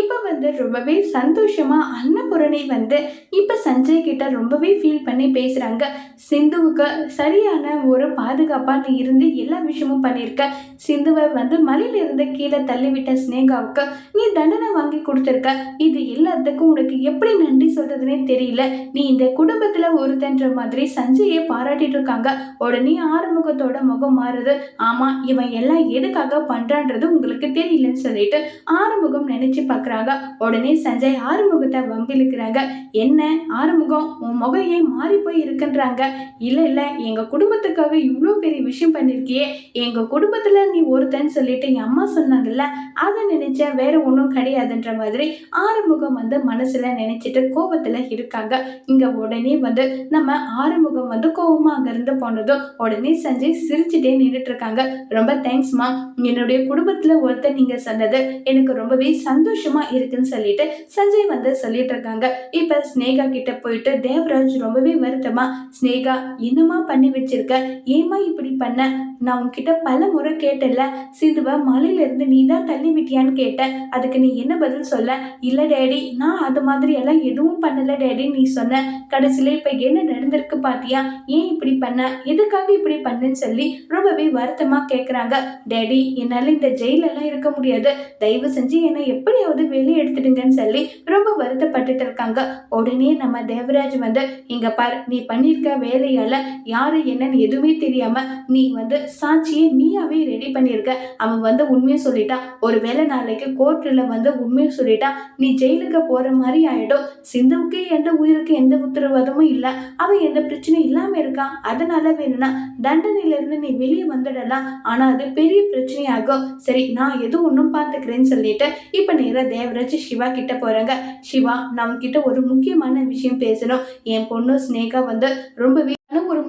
இப்போ வந்து ரொம்பவே சந்தோஷமா அன்னபூரணி வந்து இப்போ சஞ்சய் கிட்ட ரொம்பவே ஃபீல் பண்ணி பேசுறாங்க. சிந்துவுக்கு சரியான ஒரு பாதுகாப்பாக நீ இருந்து எல்லா விஷயமும் பண்ணியிருக்க சிந்துவை வந்து மலையிலிருந்து கீழே தள்ளிவிட்ட ஸ்னேகாவுக்கு நீ தண்டனை வாங்கி கொடுத்துருக்க. இது எல்லாத்துக்கும் உனக்கு எப்படி நன்றி சொல்கிறதுனே தெரியல. நீ இந்த குடும்பத்தில் ஒருத்தன்ற மாதிரி சஞ்சயை பாராட்டிட்டு இருக்காங்க. உடனே ஆறுமுகத்தோட முகம் மாறுது. ஆமா இவன் எல்லாம் எதுக்காக பண்றான்றது உங்களுக்கு தெரியலன்னு சொல்லிட்டு ஆறுமுகம் நினைச்சு பார்க்குறாங்க. உடனே சஞ்சய் ஆறுமுகத்தை வம்பிழுக்கிறாங்க. என்ன? ஆறுமுகம் உன் முகம் ஏன் மாறி போய் இருக்குன்றாங்க? இல்ல இல்ல எங்க குடும்பத்துக்காக இவ்வளோ பெரிய விஷயம் பண்ணியிருக்கியே எங்க குடும்பத்துல நீ ஒருத்தன் சொல்லிட்டு என் அம்மா சொன்னாங்கல்ல அதை நினைச்சா வேற ஒன்றும் கிடையாதுன்ற மாதிரி ஆறுமுகம் வந்து மனசுல நினைச்சிட்டு கோபத்துல இருக்காங்க. இங்க உடனே வந்து நம்ம ஆறுமுகம் வந்து கோபமாக அங்கேருந்து போனதும் உடனே சஞ்சய் சிரிச்சுட்டே நின்றுட்டு இருக்காங்க. ரொம்ப தேங்க்ஸ்மா என்னுடைய குடும்பத்தில் ஒருத்தர் நீங்க சொன்னது எனக்கு ரொம்பவே சந்தோஷமா இருக்குன்னு சொல்லிட்டு சஞ்சய் வந்து சொல்லிட்டு இருக்காங்க. இப்ப ஸ்னேகா கிட்ட போயிட்டு தேவராஜ் ரொம்பவே வருத்தமா? ஸ்னேகா என்னமா பண்ணி வச்சிருக்க? ஏமா இப்படி பண்ண? நான் உன்கிட்ட பல முறை கேட்டல சிந்துவை மலையில இருந்து நீ தான் தள்ளி விட்டியான்னு கேட்டேன். அதுக்கு நீ என்ன பதில் சொல்ல? இல்ல டேடி நான் அது மாதிரி எல்லாம் எதுவும் பண்ணல டேடி நீ சொன்ன. கடைசியில இப்ப என்ன நடந்திருக்கு பாத்தியா? ஏன் இப்படி பண்ண? எதுக்காக இப்படி பண்ணுன்னு சொல்லி ரொம்பவே வருத்தமா கேக்குறாங்க. டேடி என்னால இந்த ஜெயில எல்லாம் இருக்க முடியாது. தயவு செஞ்சு என்னை எப்படியாவது வெளியே எடுத்துடுங்கன்னு சொல்லி ரொம்ப வருத்தப்பட்டுட்டு இருக்காங்க. உடனே நம்ம தேவராஜ் வந்து இங்க பார் நீ பண்ணியிருக்க வேலையால யாரு என்னன்னு எதுவுமே தெரியாம நீ வந்து சாட்சியை நீயாவே ரெடி பண்ணியிருக்க அவன் வந்து உண்மையை சொல்லிட்டான். ஒரு வேலை நாளைக்கு கோர்ட்டில் வந்து உண்மையை சொல்லிட்டான் நீ ஜெயிலுக்கு போற மாதிரி ஆயிடும். சிந்துவுக்கு எந்த உயிருக்கு எந்த உத்தரவாதமும் இல்லை. அவன் எந்த பிரச்சனையும் இல்லாம இருக்கான். அதனால வேணும்னா தண்டனையிலிருந்து நீ வெளியே வந்துடலாம். ஆனா அது பெரிய பிரச்சனையாகும். சரி நான் எதுவும் ஒன்றும் பார்த்துக்கிறேன்னு சொல்லிட்டு இப்போ நேராக தேவராஜ் சிவா கிட்ட போறாங்க. சிவா நம்ம கிட்ட ஒரு முக்கியமான விஷயம் பேசணும். என் பொண்ணு ஸ்னேகா வந்து ரொம்பவே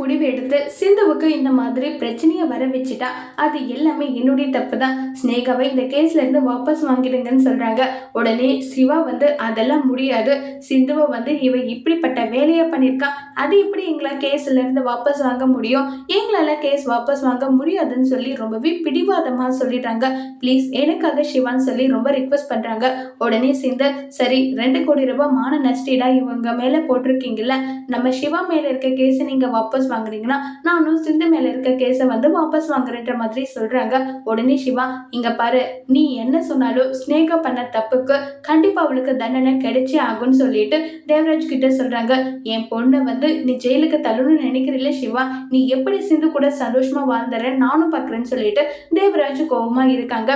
முடிவு எடுத்து சிந்துவுக்கு இந்த மாதிரி பிரச்சனையை வர வச்சுட்டா அது எல்லாமே என்னுடைய தப்பு தான் ஸ்னேகாவை இந்த கேஸ்ல இருந்து வாபஸ் வாங்கிடுங்கன்னு சொல்றாங்க. உடனே சிவா வந்து அதெல்லாம் முடியாது. சிந்துவை வந்து இவ இப்படிப்பட்ட வேலையை பண்ணியிருக்கா. அது எப்படி எங்களால் கேஸ்ல இருந்து வாபஸ் வாங்க முடியும்? எங்களால கேஸ் வாபஸ் வாங்க முடியாதுன்னு சொல்லி ரொம்பவே பிடிவாதமாக சொல்லிடுறாங்க. ப்ளீஸ் எனக்காக சிவான்னு சொல்லி ரொம்ப ரிக்வஸ்ட் பண்றாங்க. உடனே சிந்து சரி ரெண்டு கோடி ரூபாய் மான நஷ்டீடா இவங்க மேல போட்டிருக்கீங்கல்ல. நம்ம சிவா மேல இருக்க கேஸை நீங்க வாபஸ் வாங்குறீங்கன்னா நானும் சிந்து மேல இருக்க கேஸை வந்து வாபஸ் வாங்குறேன்ற மாதிரி சொல்றாங்க. உடனே சிவா இங்க பாரு நீ என்ன சொன்னாலும் ஸ்னேகா பண்ண தப்புக்கு கண்டிப்பா அவளுக்கு தண்டனை கிடைச்சே ஆகும்னு சொல்லிட்டு தேவராஜ் கிட்ட சொல்றாங்க. என் பொண்ணை வந்து நீ ஜெயிலுக்கு தள்ளணும்னு நினைக்கிறீல்ல சிவா? நீ எப்படி சிந்து கூட சந்தோஷமா வாழ்ந்துற? நானும் பாக்குறேன்னு சொல்லிட்டு தேவராஜ் கோபமா இருக்காங்க.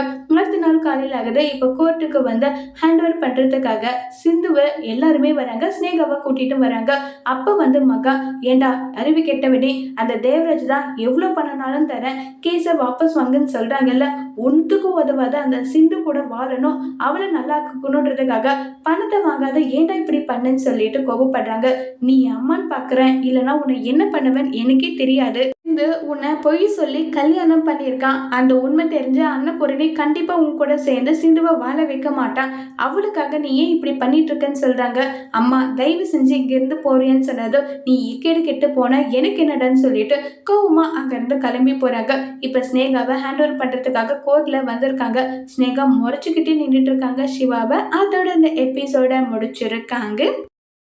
அடுத்த நாள் காலையில் ஆகுது. இப்போ கோர்ட்டுக்கு வந்து ஹேண்ட் ஓவர் பண்றதுக்காக சிந்துவை எல்லாருமே வராங்க. ஸ்னேகாவை கூட்டிட்டு வராங்க. அப்ப வந்து மகா ஏண்டா அறிவிக்க கெட்டவனே அந்த தேவராஜ் தான் எவ்வளோ பண்ணனாலும் தரேன். கேஸை வாபஸ் வாங்குன்னு சொல்கிறாங்கல்ல ஒன்றுக்கும் உதவாத அந்த சிந்து கூட வாழணும். அவளை நல்லா இருக்கணுன்றதுக்காக பணத்தை வாங்காத ஏன்டா இப்படி பண்ணுன்னு சொல்லிட்டு கோபப்படுறாங்க. நீ அம்மான்னு பார்க்குறேன் இல்லைன்னா உன்னை என்ன பண்ணுவேன் எனக்கே தெரியாது. இருந்து உன்னை பொய் சொல்லி கல்யாணம் பண்ணியிருக்கான். அந்த உண்மை தெரிஞ்ச அன்னபூரணி கண்டிப்பா உன் கூட சேர்ந்து சிந்துவை வாழ வைக்க மாட்டான். அவளுக்காக நீ ஏன் இப்படி பண்ணிட்டு இருக்கன்னு சொல்றாங்க. அம்மா தயவு செஞ்சு இங்கிருந்து போறியன்னு சொன்னதும் நீ இக்கேடு கெட்டு போன எனக்கு என்னடான்னு சொல்லிட்டு கோவமா அங்கிருந்து கிளம்பி போறாங்க. இப்ப ஸ்னேகாவை ஹேண்ட் ஓவர் பண்றதுக்காக கோர்ட்ல வந்திருக்காங்க. ஸ்னேகா முறைச்சுக்கிட்டே நின்றுட்டு இருக்காங்க. சிவாவை அதோட இந்த எபிசோட முடிச்சிருக்காங்க.